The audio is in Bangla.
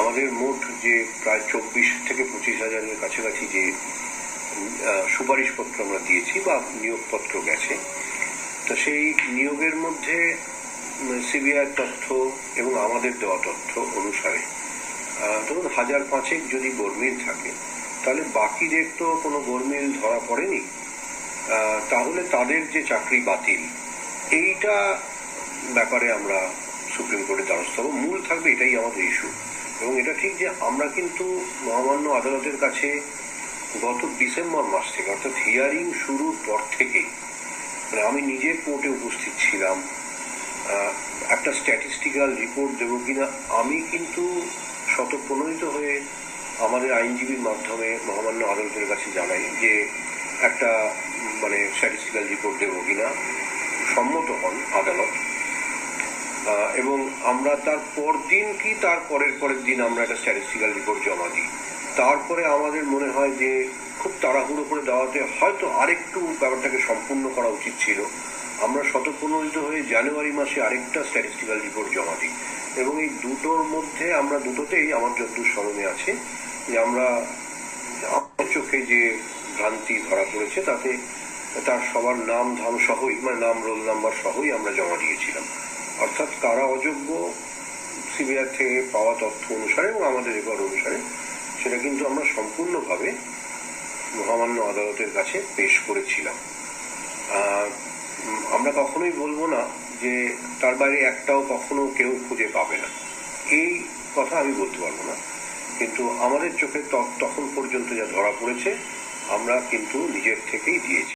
আমাদের মোট যে প্রায় চব্বিশ থেকে পঁচিশ হাজারের কাছাকাছি যে সুপারিশপত্র আমরা দিয়েছি বা নিয়োগপত্র গেছে, তো সেই নিয়োগের মধ্যে সিবিআই তথ্য এবং আমাদের দেওয়া তথ্য অনুসারে ধরুন হাজার পাঁচেক যদি গরমিল থাকে, তাহলে বাকিদের তো কোনো গরমিল ধরা পড়েনি। তাহলে তাদের যে চাকরি বাতিল, এইটা ব্যাপারে আমরা সুপ্রিম কোর্টে দ্বারস্থ মূল থাকবে এটাই আমাদের ইস্যু এবং এটা ঠিক যে আমরা কিন্তু মহামান্য আদালতের কাছে গত ডিসেম্বর মাস থেকে, অর্থাৎ হিয়ারিং শুরুর পর থেকে মানে আমি নিজে কোর্টে উপস্থিত ছিলাম একটা স্ট্যাটিস্টিক্যাল রিপোর্ট দেবো কিনা, আমি কিন্তু শতপ্রণোদিত হয়ে আমাদের আইনজীবীর মাধ্যমে মহামান্য আদালতের কাছে জানাই যে একটা মানে স্ট্যাটিস্টিক্যাল রিপোর্ট দেবো কিনা, সম্মত হন আদালত। এবং আমরা তার পর দিন কি তার পরের পরের দিন আমরা একটা স্ট্যাটিস্টিক্যাল রিপোর্ট জমা দিই। তারপরে আমাদের মনে হয় যে খুব তাড়াহুড়ো করে দেওয়াতে হয়তো আরেকটু ব্যাপারটাকে সম্পূর্ণ করা উচিত ছিল। আমরা শতপ্রণোদিত হয়ে জানুয়ারি মাসে আরেকটা স্ট্যাটিস্টিক্যাল রিপোর্ট জমা দিই। এবং এই দুটোর মধ্যে আমরা দুটোতেই আমার যতদূর স্মরণে আছে যে আমরা আমার চোখে যে ভ্রান্তি ধরা পড়েছে, তাতে তার সবার নাম, ধাম সহই মানে নাম, রোল নাম্বার সহই আমরা জমা দিয়েছিলাম। অর্থাৎ কারা অযোগ্য সিবিআই থেকে পাওয়া তথ্য অনুসারে এবং আমাদের রেকর্ড অনুসারে সেটা কিন্তু আমরা সম্পূর্ণভাবে মহামান্য আদালতের কাছে পেশ করেছিলাম। আমরা কখনোই বলব না যে তার বাইরে একটাও কখনো কেউ খুঁজে পাবে না। এই কথা আমি বলতে পারব না। কিন্তু আমাদের চোখে তখন পর্যন্ত যা ধরা পড়েছে, আমরা কিন্তু নিজের থেকেই দিয়েছি।